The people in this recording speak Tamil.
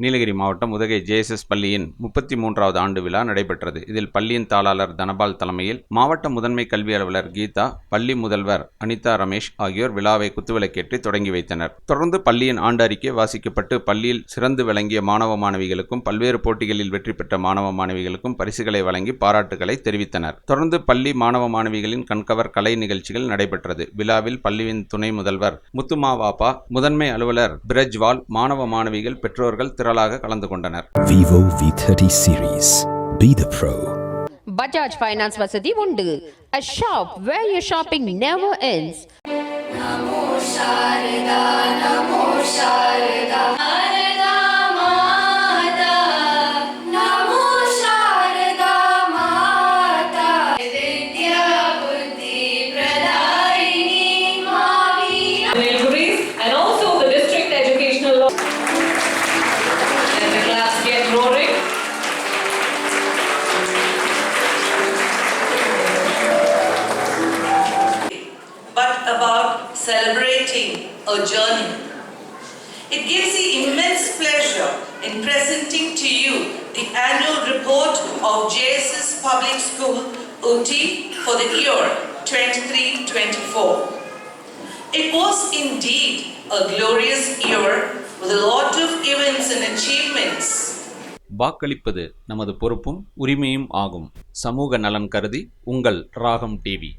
நீலகிரி மாவட்டம் உதகை ஜேஎஸ்எஸ் பள்ளியின் முப்பத்தி மூன்றாவது ஆண்டு விழா நடைபெற்றது. இதில் பள்ளியின் தாளாளர் தனபால் தலைமையில் மாவட்ட முதன்மை கல்வி அலுவலர் கீதா பள்ளி முதல்வர் அனிதா ரமேஷ் ஆகியோர் விழாவை குத்துவிளக்கேற்றி தொடங்கி வைத்தனர். தொடர்ந்து பள்ளியின் ஆண்டு அறிக்கை வாசிக்கப்பட்டு பள்ளியில் சிறந்து விளங்கிய மாணவ மாணவிகளுக்கும் பல்வேறு போட்டிகளில் வெற்றி பெற்ற மாணவ மாணவிகளுக்கும் பரிசுகளை வழங்கி பாராட்டுகளை தெரிவித்தனர். தொடர்ந்து பள்ளி மாணவ மாணவிகளின் கண்கவர் கலை நிகழ்ச்சிகள் நடைபெற்றது. விழாவில் பள்ளியின் துணை முதல்வர் முத்துமாவாப்பா முதன்மை அலுவலர் பிரஜ்வால் மாணவ மாணவிகள் பெற்றோர்கள் திரளாக கலந்து கொண்டனர். Vivo V thirty series be the pro Bajaj finance வசதி உண்டு. A shop where you shopping never ends Namo about celebrating a journey. It gives me immense pleasure in presenting to you the annual report of JSS Public School OT for the year 23-24. It was indeed a glorious year with a lot of events and achievements. வாக்களிப்பது நமது பொறுப்பும் உரிமையும் ஆகும் சமூக நலன் கருதி உங்கள் ராகம் டிவி